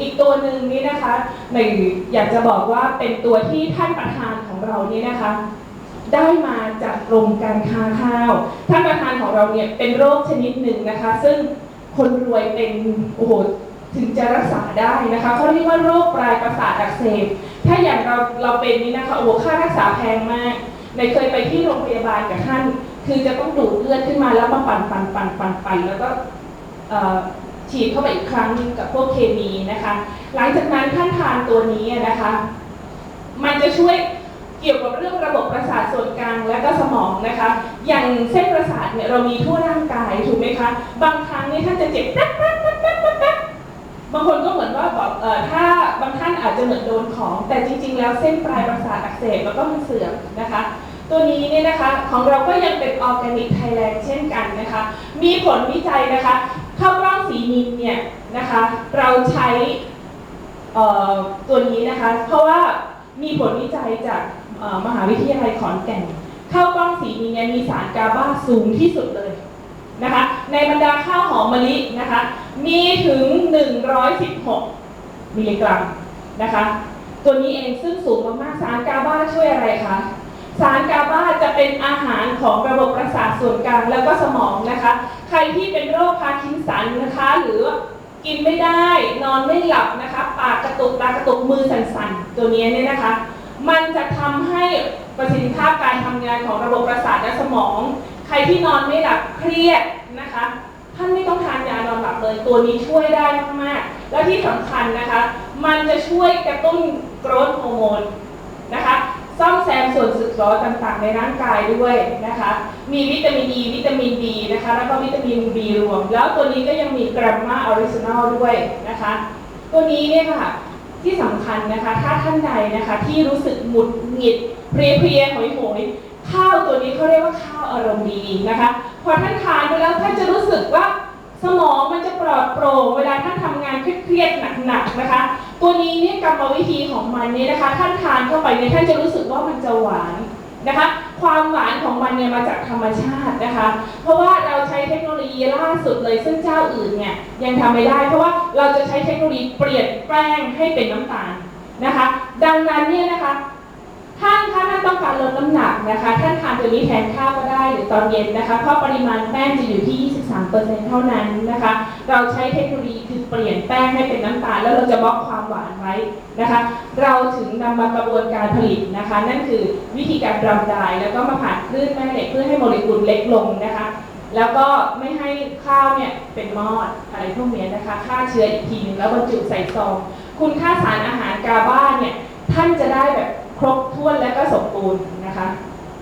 อีกตัวหนึ่งนี่นะคะในอยากจะบอกว่าเป็นตัวที่ท่านประธานของเรานี่นะคะ ได้มาจากกรมการค้าข้าว ท่านประธานของเราเนี่ยเป็นโรคชนิดหนึ่งนะคะ ซึ่งคนรวยเป็นโอ้โหถึงจะรักษาได้นะคะเขาเรียกว่าโรคปลายประสาทอักเสบถ้าอย่างเราเราเป็นนี่นะคะโอ้โหค่ารักษาแพงมากในเคยไปที่โรงพยาบาลกับท่าน คือจะต้องดูดเลือดขึ้นมาแล้วมาปั่นปั่นปั่นปั่นปั่นแล้วก็ ฉีดเข้าไปอีกครั้งนึงกับพวกเคมีนะคะ หลังจากนั้นท่านทานตัวนี้นะคะ มันจะช่วยเกี่ยวกับเรื่องระบบประสาทส่วนกลางและก็สมองนะคะ อย่างเส้นประสาทเนี่ยเรามีทั่วร่างกายถูกไหมคะ บางครั้งนี่ท่านจะเจ็บแป๊บแป๊บแป๊บแป๊บแป๊บบางคนก็เหมือนว่าบอกเออถ้าบางท่านอาจจะเหมือนโดนของ แต่จริง ๆ แล้วเส้นปลายประสาทอักเสบแล้วก็มันเสื่อมนะคะ ตัวนี้เนี่ยนะคะของเราก็ยังเป็นออร์แกนิกไทยแลนด์เช่นกันนะคะ มีผลวิจัยนะคะ ข้าวกล้องสีนินเนี่ยนะคะเราใช้ตัวนี้นะคะเพราะว่ามีผลวิจัยจากมหาวิทยาลัยขอนแก่นข้าวกล้องสีนินเนี่ยมีสารกาบาสูงที่สุดเลยนะคะในบรรดาข้าวหอมมะลินะคะมีถึง 116 มิลลิกรัมนะคะตัวนี้เองซึ่งสูงมากๆสารกาบาช่วยอะไรคะ สารกาบาจะเป็นอาหารของระบบประสาทส่วนกลางแล้วก็สมองนะคะ ใครที่เป็นโรคพาร์กินสันนะคะ หรือกินไม่ได้นอนไม่หลับนะคะ ปากกระตุกตากระตุกมือสั่นๆ ตัวนี้เนี่ยนะคะ มันจะทำให้ประสิทธิภาพการทำงานของระบบประสาทและสมอง ใครที่นอนไม่หลับเครียดนะคะท่านไม่ต้องทานยานอนหลับเลยตัวนี้ช่วยได้มากๆและที่สำคัญนะคะ มันจะช่วยกระตุ้นโกรทฮอร์โมนนะคะ ซ่อมแซมส่วนสึกหรอต่างๆ ในร่างกายด้วยนะคะ มีวิตามิน E วิตามิน B นะคะ แล้วก็วิตามิน B รวม แล้วตัวนี้ก็ยังมีกรัมมาออริจินอลด้วยนะคะ ตัวนี้เนี่ยค่ะที่สำคัญนะคะ ถ้าท่านใดนะคะที่รู้สึกหงุดหงิดเพลียๆหอยๆข้าวตัวนี้เขาเรียกว่าข้าวอารมณ์ดีนะคะ พอท่านทานไปแล้วท่านจะรู้สึกว่าสมองมันจะปลอดโปร่งเวลาท่านทำงานเครียดๆหนักๆนะคะ ตัวนี้เนี่ยกรรมวิธีของมันเนี่ยนะคะท่านทานเข้าไปเนี่ยท่านจะรู้สึกว่ามันจะหวานนะคะ ความหวานของมันเนี่ยมาจากธรรมชาตินะคะ เพราะว่าเราใช้เทคโนโลยีล่าสุดเลยซึ่งเจ้าอื่นเนี่ยยังทำไม่ได้ เพราะว่าเราจะใช้เทคโนโลยีเปลี่ยนแป้งให้เป็นน้ำตาลนะคะ ดังนั้นเนี่ยนะคะท่านถ้าท่านต้องการลดน้ำหนักนะคะ ท่านทานตัวนี้แทนข้าวก็ได้หรือตอนเย็นนะคะ เพราะปริมาณแป้งจะอยู่ที่ 23%เท่านั้นนะคะ เราใช้เทคโนโลยีคือเปลี่ยนแป้งให้ แล้วเราจะบล็อกความหวานไว้นะคะ เราถึงนำมากระบวนการผลิตนะคะ นั่นคือวิธีการรำดายแล้วก็มาผ่านคลื่นแม่เหล็กเพื่อให้โมเลกุลเล็กลงนะคะ แล้วก็ไม่ให้ข้าวเนี่ยเป็นมอดอะไรพวกเนี้ยนะคะฆ่าเชื้ออีกทีหนึงแล้วบรรจุใส่ซอง คุณค่าสารอาหารกาบ้าเนี่ยท่านจะได้แบบครบถ้วนและก็สมบูรณ์นะคะ